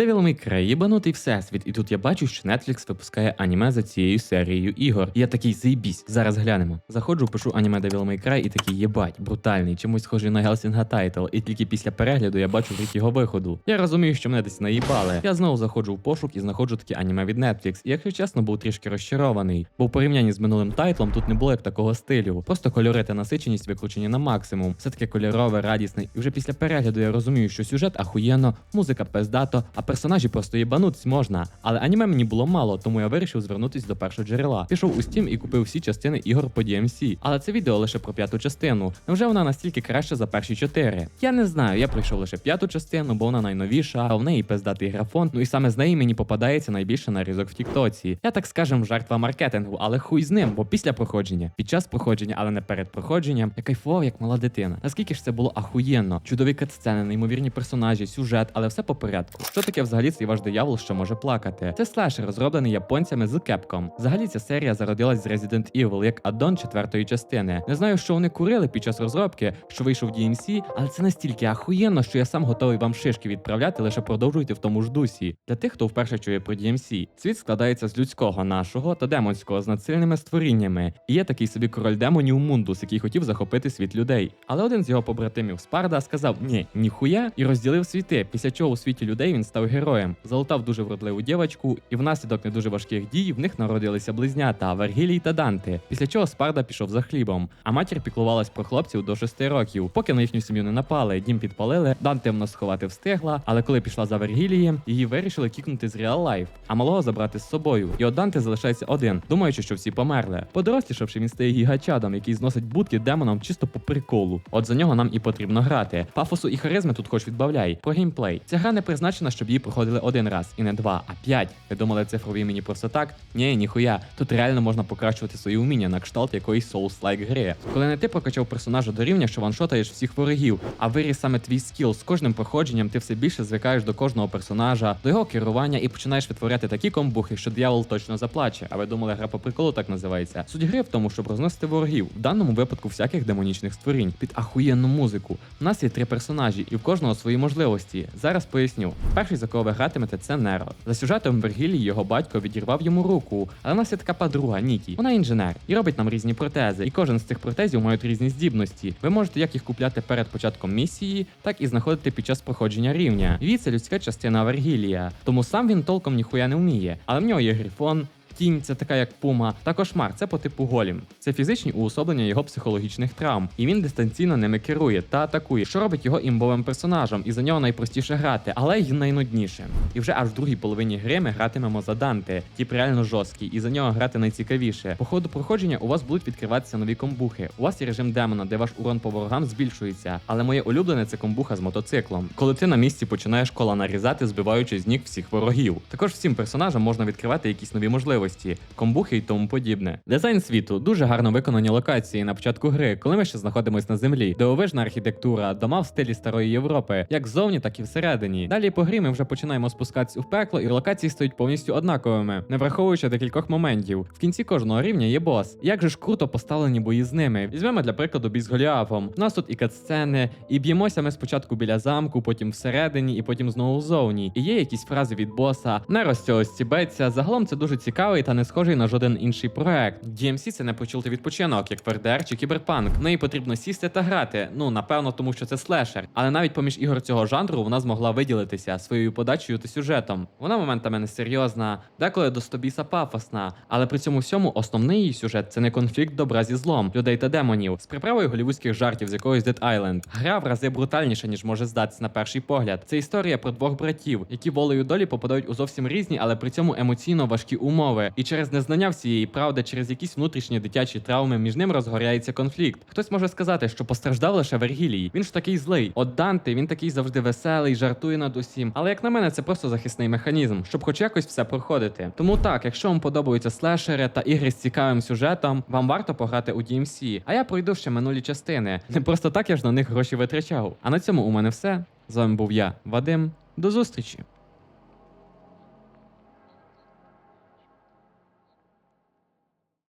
Devil May Cry, єбанутий всесвіт, і тут я бачу, що Netflix випускає аніме за цією серією ігор. Я такий заїбісь, зараз глянемо. Заходжу, пишу аніме Devil May Cry і такий єбать, брутальний, чимось схожий на Гелсінга Тайтл, і тільки після перегляду я бачу рік його виходу. Я розумію, що мене десь наїбали. Я знову заходжу в пошук і знаходжу таке аніме від Netflix. І якщо чесно, був трішки розчарований, бо в порівнянні з минулим тайтлом тут не було як такого стилю. Просто кольори та насиченість викручені на максимум. Все таке кольорове, радісне. І вже після перегляду я розумію, що сюжет ахуєнно, музика пиздато, а персонажі просто їбанутись можна. Але аніме мені було мало, тому я вирішив звернутися до першого джерела. Пішов у Steam і купив всі частини ігор по DMC. Але це відео лише про п'яту частину. Невже вона настільки краще за перші чотири? Я не знаю, я пройшов лише п'яту частину, бо вона найновіша, а в неї пиздатий графон. Ну і саме з неї мені попадається найбільше нарізок в Тіктоці. Я так скажем, жертва маркетингу, але хуй з ним, бо після проходження, під час проходження, але не перед проходженням, я кайфував як мала дитина. Наскільки ж це було ахуєнно? Чудові катсцени, неймовірні персонажі, сюжет, але все по порядку. Що таке взагалі цей ваш диявол, що може плакати? Це слешер, розроблений японцями з Capcom. Взагалі ця серія зародилась з Resident Evil як аддон четвертої частини. Не знаю, що вони курили під час розробки, що вийшов DMC, але це настільки ахуєнно, що я сам готовий вам шишки відправляти, лише продовжуйте в тому ж дусі. Для тих, хто вперше чує про DMC, світ складається з людського нашого та демонського з надсильними створіннями. І є такий собі король демонів Мундус, який хотів захопити світ людей. Але один з його побратимів Спарда сказав ні, ніхуя, і розділив світи. Після чого у світі людей він став героєм, залутав дуже вродливу дівочку, і внаслідок не дуже важких дій в них народилися близнята Вергілій та Данти. Після чого Спарда пішов за хлібом. А матір піклувалась про хлопців до 6 років. Поки на їхню сім'ю не напали, дім підпалили, Данте вона сховати встигла, але коли пішла за Вергілієм, її вирішили кікнути з Real Life, а малого забрати з собою. І от Данте залишається один, думаючи, що всі померли. Подорослішавши, він стає гігачадом, який зносить будки демонам чисто по приколу. От за нього нам і потрібно грати. Пафосу і харизми тут хоч відбавляй. Про геймплей. Ця гра не призначена, щоб її проходили один раз, і не два, а п'ять. Ви думали, цифрові мені просто так? Ні, ніхуя. Тут реально можна покращувати свої уміння на кшталт якоїсь Souls-like гри. Коли не ти прокачав персонажа до рівня, що ваншотаєш всіх ворогів, а виріс саме твій скіл з кожним проходженням, ти все більше звикаєш до кожного персонажа, до його керування і починаєш витворяти такі комбухи, що диявол точно заплаче. А ви думали, гра по приколу так називається. Суть гри в тому, щоб розносити ворогів, в даному випадку всяких демонічних створінь, під ахуєнну музику. У нас є три персонажі, і в кожного свої можливості. Зараз поясню. Перший за кого ви гратимете, це Неро. За сюжетом Вергілій його батько відірвав йому руку, але в нас є така подруга Нікі. Вона інженер і робить нам різні протези. І кожен з цих протезів мають різні здібності. Ви можете як їх купляти перед початком місії, так і знаходити під час проходження рівня. Ві це людська частина Вергілія, тому сам він толком ніхуя не вміє. Але в нього є грифон. Тінь це така як пума, та кошмар це по типу голім. Це фізичні уособлення його психологічних травм, і він дистанційно ними керує та атакує, що робить його імбовим персонажем, і за нього найпростіше грати, але й найнудніше. І вже аж в другій половині гри ми гратимемо за Данте, тіп реально жорсткий, і за нього грати найцікавіше. По ходу проходження у вас будуть відкриватися нові комбухи. У вас є режим демона, де ваш урон по ворогам збільшується. Але моє улюблене це комбуха з мотоциклом. Коли ти на місці починаєш кола нарізати, збиваючи з ніг всіх ворогів. Також всім персонажам можна відкривати якісь нові можливості, комбухи і тому подібне. Дизайн світу дуже гарно виконані локації на початку гри, коли ми ще знаходимось на землі. Дивовижна архітектура, дома в стилі старої Європи, як ззовні, так і всередині. Далі по грі ми вже починаємо спускатися в пекло, і локації стають повністю однаковими, не враховуючи декількох моментів. В кінці кожного рівня є бос. Як же ж круто поставлені бої з ними. Візьмемо для прикладу бій з Голіафом. У нас тут і катсцени, і б'ємося ми спочатку біля замку, потім всередині, і потім знову ззовні. І є якісь фрази від боса, не розцього стібеться. Загалом це дуже цікавий та не схожий на жоден інший проект. DMC це не почулти відпочинок, як ВРДР чи Кіберпанк. В неї потрібно сісти та грати. Ну напевно, тому що це слешер. Але навіть поміж ігор цього жанру вона змогла виділитися своєю подачею та сюжетом. Вона моментами несерйозна, деколи до стобіса пафосна. Але при цьому всьому основний її сюжет це не конфлікт добра зі злом, людей та демонів, з приправою голівудських жартів з якоїсь Dead Island. Гра в рази брутальніша, ніж може здатися на перший погляд. Це історія про двох братів, які волею долі попадають у зовсім різні, але при цьому емоційно важкі умови. І через незнання всієї правди, через якісь внутрішні дитячі травми, між ним розгоряється конфлікт. Хтось може сказати, що постраждав лише Вергілій. Він ж такий злий. От Данте, він такий завжди веселий, жартує над усім. Але як на мене, це просто захисний механізм, щоб хоч якось все проходити. Тому так, якщо вам подобаються слешери та ігри з цікавим сюжетом, вам варто пограти у DMC. А я пройду ще минулі частини. Не просто так я ж на них гроші витрачав. А на цьому у мене все. З вами був я, Вадим. До зустрічі!